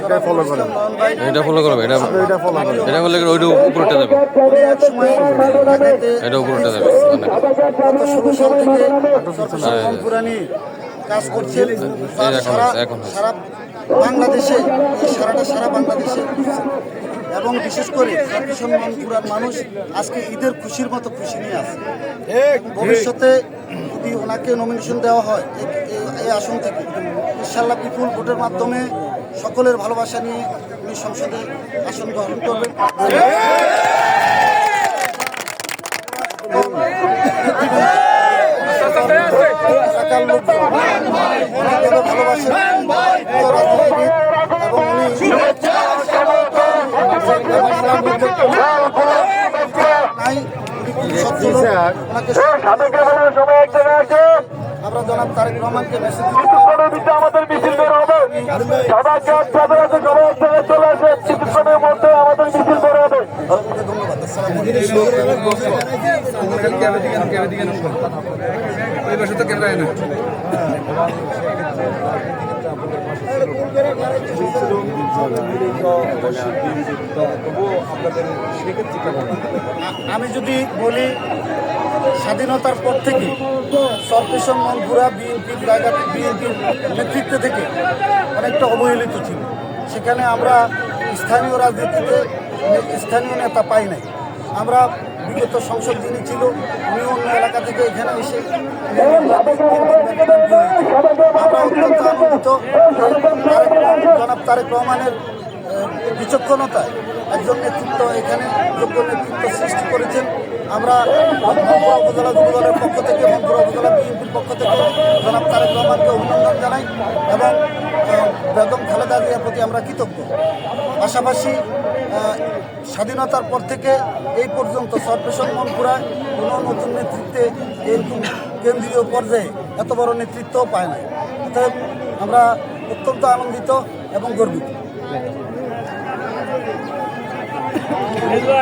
এটা ফলো করেন এটা ফলো করবে এটা এটা ফলো করেন এটা করলে ওইটা উপরটা যাবে উনি এক সময় ঢাকাতে এটা উপরটা যাবে মানে। গত ষোলো সাল থেকে সর্বসাধারণ পুরানি কাজ করছেন এখন সারা আছে, এখন আছে। সারা বাংলাদেশে এই সারাটা সারা বাংলাদেশে এবং বিশেষ করে ভীষণ মানুষ আজকে ঈদের খুশির মতো খুশি নিয়ে আছে ভবিষ্যতে যদি ওনাকে নমিনেশন দেওয়া হয় এই আসন থেকে ইনশাল্লাহ বিপুল ভোটের মাধ্যমে সকলের ভালোবাসা নিয়ে উনি সংসদে আসন গ্রহণ করবেন। এলাকার লোকজন অনেকভাবে ভালোবাসেন রাজনীতিবিদ এবং উনি নাই উনি খুব সচ্ছল ওনাকে আমরা জনাব তারেক রহমানকে মেসেজ আমাদের মিছিল বের হবে। সবাইকে চলে আসে। কিছুক্ষণের মধ্যে আমাদের আমি যদি বলি, স্বাধীনতার পর থেকে সরপেশন মনপুরা বিএনপির জায়গাতে বিএনপির নেতৃত্ব থেকে অনেকটা অবহেলিত ছিল। সেখানে আমরা স্থানীয় রাজনীতিতে স্থানীয় নেতা পাই নাই। আমরা বিগত সংসদ যিনি ছিল, উনি অন্য এলাকা থেকে এখানে এসে আমরা অত্যন্ত আনন্দিত। জনাব তারেক রহমানের বিচক্ষণতায় একজন নেতৃত্ব এখানে, যোগ্য নেতৃত্ব সৃষ্টি করেছেন। আমরা মনপুরা উপজেলা যুব দলের পক্ষ থেকে মনপুরা উপজেলা বিএনপির পক্ষ থেকে জনাব তারেক রহমানকে অভিনন্দন জানাই এবং বেগম প্রতি আমরা কৃতজ্ঞ। পাশাপাশি স্বাধীনতার পর থেকে এই পর্যন্ত সর্বেশন মনপুরায় কোনো নতুন নেতৃত্বে এরকম কেন্দ্রীয় পর্যায়ে এত বড় নেতৃত্ব পায় না অতএব আমরা অত্যন্ত আনন্দিত এবং গর্বিত।